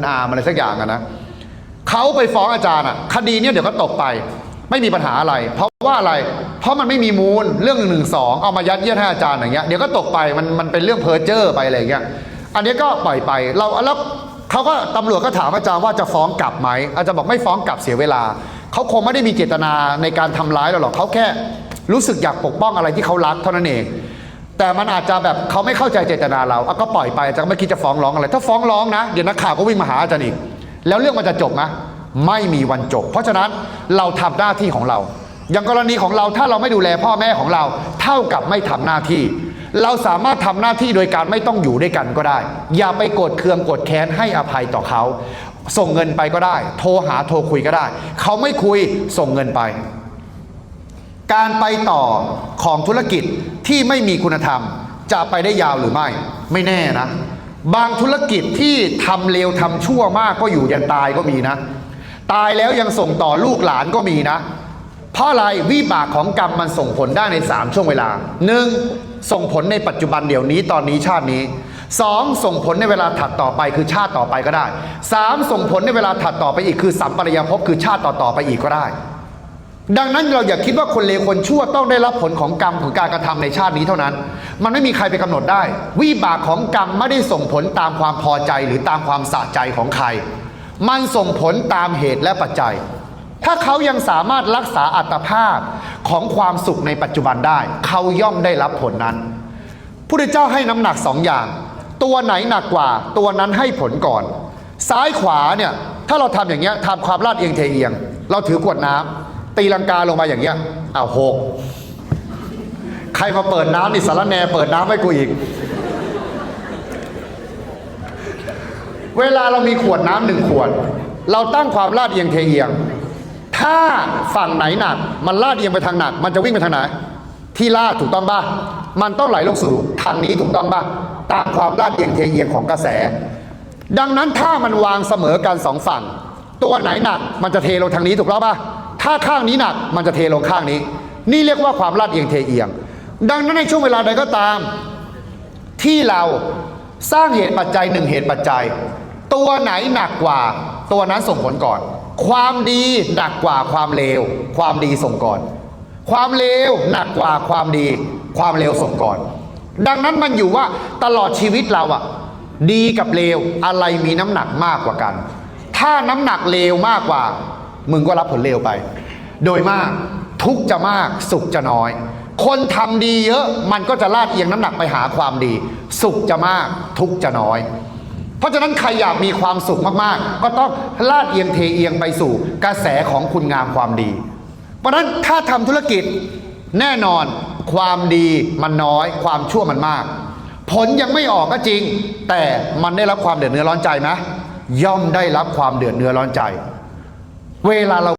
คุณอามอะไรสักอย่างอะนะเขาไปฟ้องอาจารย์อะคดีเนี้ยเดี๋ยวก็ตกไป ไม่มีปัญหาอะไร เพราะว่าอะไร เพราะมันไม่มีมูลเรื่องหนึ่งสองเอามายัดเยียดให้อาจารย์อย่างเงี้ยเดี๋ยวก็ตกไปมันมันเป็นเรื่องเพ้อเจ้อไปอะไรเงี้ยอันนี้ก็ปล่อยไปเราแล้วเขาก็ตำรวจก็ถามอาจารย์ว่าจะฟ้องกลับไหมอาจารย์บอกไม่ฟ้องกลับเสียเวลาเขาคงไม่ได้มีเจตนาในการทำร้ายเราหรอกเขาแค่รู้สึกอยากปกป้องอะไรที่เขารักเท่านั้นเอง แต่มันอาจจะแบบเขาไม่เข้าใจเจตนาเราเอาก็ปล่อยไปอาจารย์ไม่คิดจะฟ้องร้องอะไร ถ้าฟ้องร้องนะ เดี๋ยวนักข่าวก็วิ่งมาหาอาจารย์อีก แล้วเรื่องมันจะจบไหมไม่มีวันจบ เพราะฉะนั้นเราทำหน้าที่ของเรา อย่างกรณีของเราถ้าเราไม่ดูแลพ่อแม่ของเรา เท่ากับไม่ทำหน้าที่ เราสามารถทำหน้าที่โดยการไม่ต้องอยู่ด้วยกันก็ได้ อย่าไปโกรธเคืองโกรธแค้นให้อภัยต่อเขา ส่งเงินไปก็ได้ โทรหาโทรคุยก็ได้ เขาไม่คุยส่งเงินไป การไปต่อของธุรกิจที่ไม่มีคุณธรรม จะไปได้ยาวหรือไม่ ไม่แน่นะ บางธุรกิจที่ทำเลวทำชั่วมากก็อยู่ยันตายก็มีนะ ตายแล้วยังส่งต่อลูกหลานก็มีนะ เพราะอะไรวิบากของกรรมมันส่งผลได้ใน 3 ช่วงเวลา 1. ส่งผลในปัจจุบันเดี๋ยวนี้ตอนนี้ชาตินี้ 2. ส่งผลในเวลาถัดต่อไปคือชาติต่อไปก็ได้ 3. ส่งผลในเวลาถัดต่อไปอีกคือสัมปรายภพคือชาติต่อๆไปอีกก็ได้ ดังนั้นเราอย่าคิดว่าคนเลวคนชั่วต้องได้รับผลของกรรมของการกระทำในชาตินี้เท่านั้น มันไม่มีใครไปกำหนดได้ วิบากของกรรมไม่ได้ส่งผลตามความพอใจหรือตามความสะใจของใคร มันส่งผลตามเหตุและปัจจัย ถ้าเขายังสามารถรักษาอัตภาพของความสุขในปัจจุบันได้ เขาย่อมได้รับผลนั้นพุทธเจ้าให้น้ำหนักสองอย่าง ตัวไหนหนักกว่า ตัวนั้นให้ผลก่อน ซ้ายขวาเนี่ยถ้าเราทำอย่างเงี้ยทำความลาดเอียงเทเอียง เราถือกวดน้ำ ตีลังกาลงมาอย่างเงี้ยอ้าวหกใครมาเปิดน้ำนี่สารแนเปิดน้ำให้กูอีก เวลาเรามีขวดน้ำหนึ่งขวด เราตั้งความลาดเอียงเทเอียง ถ้าฝั่งไหนหนัก มันลาดเอียงไปทางหนัก มันจะวิ่งไปทางไหน ที่ลาดถูกต้องป่ะมันต้องไหลลงสู่ทางนี้ถูกต้องป่ะตามความลาดเอียงเทเอียงของกระแส ดังนั้นถ้ามันวางเสมอกันสองฝั่ง ตัวไหนหนัก มันจะเทลงทางนี้ถูกต้องป่ะ ถ้าข้างนี้หนักมันจะเทลงข้างนี้ นี่เรียกว่าความลาดเอียงเทเอียง ดังนั้นในช่วงเวลาใดก็ตาม ที่เราสร้างเหตุปัจจัยหนึ่งเหตุปัจจัย ตัวไหนหนักกว่า ตัวนั้นส่งผลก่อน ความดีหนักกว่าความเลว ความดีส่งก่อน ความเลวหนักกว่าความดี ความเลวส่งก่อน ดังนั้นมันอยู่ว่าตลอดชีวิตเราอะดีกับเลวอะไรมีน้ำหนักมากกว่ากัน ถ้าน้ำหนักเลวมากกว่า มึงก็รับผลเลวไป โดยมากทุกจะมากสุขจะน้อย คนทำดีเยอะมันก็จะลาดเอียงน้ำหนักไปหาความดี สุขจะมากทุกจะน้อย เพราะฉะนั้นใครอยากมีความสุขมากๆ ก็ต้องลาดเอียงเทเอียงไปสู่กระแสของคุณงามความดี เพราะฉะนั้นถ้าทำธุรกิจแน่นอนความดีมันน้อย ความชั่วมันมาก ผลยังไม่ออกก็จริง แต่มันได้รับความเดือดเนื้อร้อนใจไหมย่อมได้รับความเดือดเนื้อร้อนใจ เวลาเรา